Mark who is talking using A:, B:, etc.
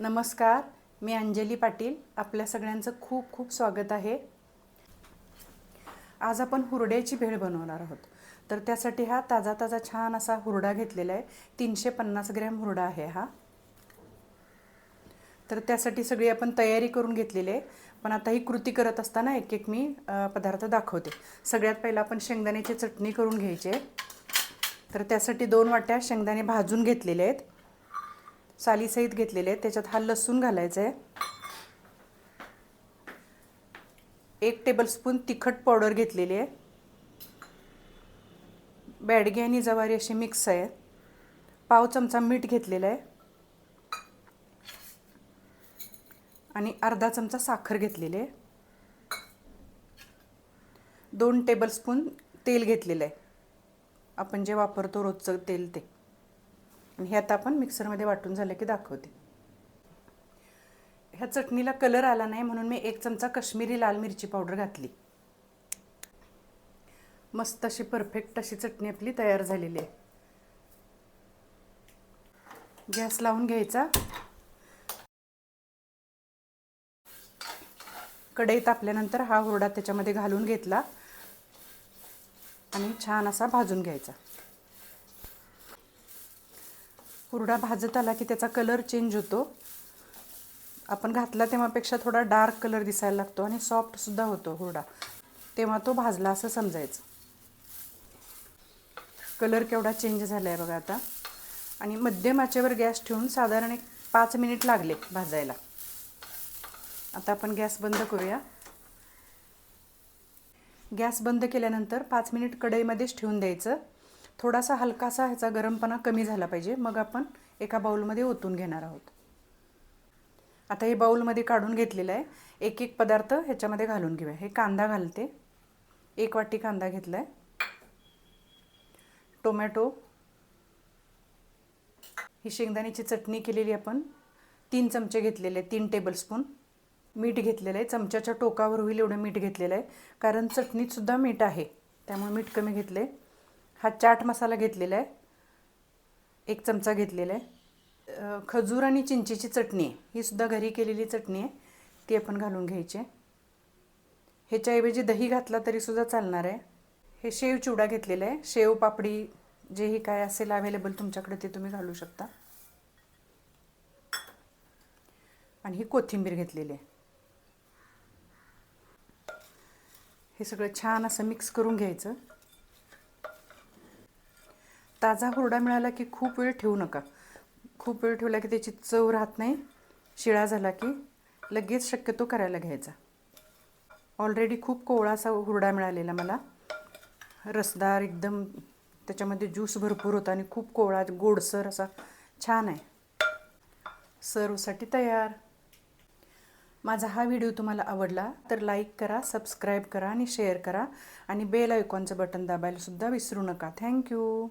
A: नमस्कार मी अंजली पाटील. आपल्या सगळ्यांचं खूप खूप स्वागत आहे. आज आपण हुरड्याची भेळ बनवणार आहोत. तर त्यासाठी हा ताजा ताजा छान असा हुरडा घेतलेला आहे. तीनशे पन्नास ग्रॅम हुरडा आहे हा. तर त्यासाठी सगळी आपण तयारी करून घेतलेली आहे. पण आता ही कृती करत असताना एक एक मी पदार्थ दाखवते. सगळ्यात पहिला आपण शेंगदाण्याची चटणी करून घ्यायची आहे. तर त्यासाठी दोन वाट्या शेंगदाणे भाजून घेतलेले आहेत. सालीसहित घेतलेले आहेत. त्याच्यात हा लसूण घालायचा आहे. एक टेबलस्पून तिखट पावडर घेतलेली आहे. बॅडगी आणि जवारी अशी मिक्स आहे. पाव चमचा मीठ घेतलेलं आहे. आणि अर्धा चमचा साखर घेतलेली आहे. दोन टेबलस्पून तेल घेतलेलं आहे. आपण जे वापरतो रोजचं तेल ते. आणि हे आता आपण मिक्सरमध्ये वाटून झालं की दाखवते. ह्या चटणीला कलर आला नाही म्हणून मी एक चमचा कश्मीरी लाल मिरची पावडर घातली. मस्त अशी परफेक्ट अशी चटणी आपली तयार झालेली आहे. गॅस लावून घ्यायचा. कढई तापल्यानंतर हा हुरडा त्याच्यामध्ये घालून घेतला. आणि छान असा भाजून घ्यायचा. हुरडा भाजत आला की त्याचा कलर चेंज होतो. आपण घातला तेव्हापेक्षा थोडा डार्क कलर दिसायला लागतो आणि सॉफ्टसुद्धा होतो हुरडा तेव्हा तो भाजला असं समजायचं. कलर केवढा चेंज झाला आहे बघा आता. आणि मध्यम आचेवर गॅस ठेवून साधारण एक पाच मिनिट लागले भाजायला. आता आपण गॅस बंद करूया. गॅस बंद केल्यानंतर पाच मिनिट कढईमध्येच ठेवून द्यायचं. थोडासा हलकासा ह्याचा गरमपणा कमी झाला पाहिजे. मग आपण एका बाऊलमध्ये ओतून घेणार आहोत. आता हे बाऊलमध्ये काढून घेतलेलं आहे. एक एक पदार्थ ह्याच्यामध्ये घालून घेऊया. हे कांदा घालते. एक वाटी कांदा घेतला आहे टोमॅटो. ही शेंगदाण्याची चटणी केलेली आपण. तीन चमचे घेतलेले तीन टेबलस्पून मीठ घेतलेलं आहे. चमच्याच्या टोकावर होईल एवढं मीठ घेतलेलं आहे. कारण चटणीतसुद्धा मीठ आहे. त्यामुळे मीठ कमी घेतलं आहे हा चाट मसाला घेतलेला आहे. एक चमचा घेतलेला आहे. खजूर आणि चिंचेची चटणी आहे. ही सुद्धा घरी केलेली चटणी आहे. ती आपण घालून घ्यायची आहे. ह्याच्याऐवजी दही घातला तरीसुद्धा चालणार आहे. हे शेव चिवडा घेतलेला आहे. शेव पापडी जेही काय असेल अवेलेबल तुमच्याकडे ते तुम्ही घालू शकता. आणि ही कोथिंबीर घेतलेली आहे. हे सगळं छान असं मिक्स करून घ्यायचं. ताजा हुरडा मिळाला की खूप वेळ ठेवू नका. खूप वेळ ठेवला की त्याची चव राहत नाही. शिळा झाला की लगेच शक्यतो करायला घ्यायचा. ऑलरेडी खूप कोवळासा हुरडा मिळालेला मला. रसदार एकदम त्याच्यामध्ये ज्यूस भरपूर होता आणि खूप कोवळा गोडसर असा छान आहे. सर्वसाठी तयार. माझा हा व्हिडिओ तुम्हाला आवडला तर लाईक करा सबस्क्राईब करा आणि शेअर करा. आणि बेल आयकॉनचं बटन दाबायला सुद्धा विसरू नका. थँक्यू.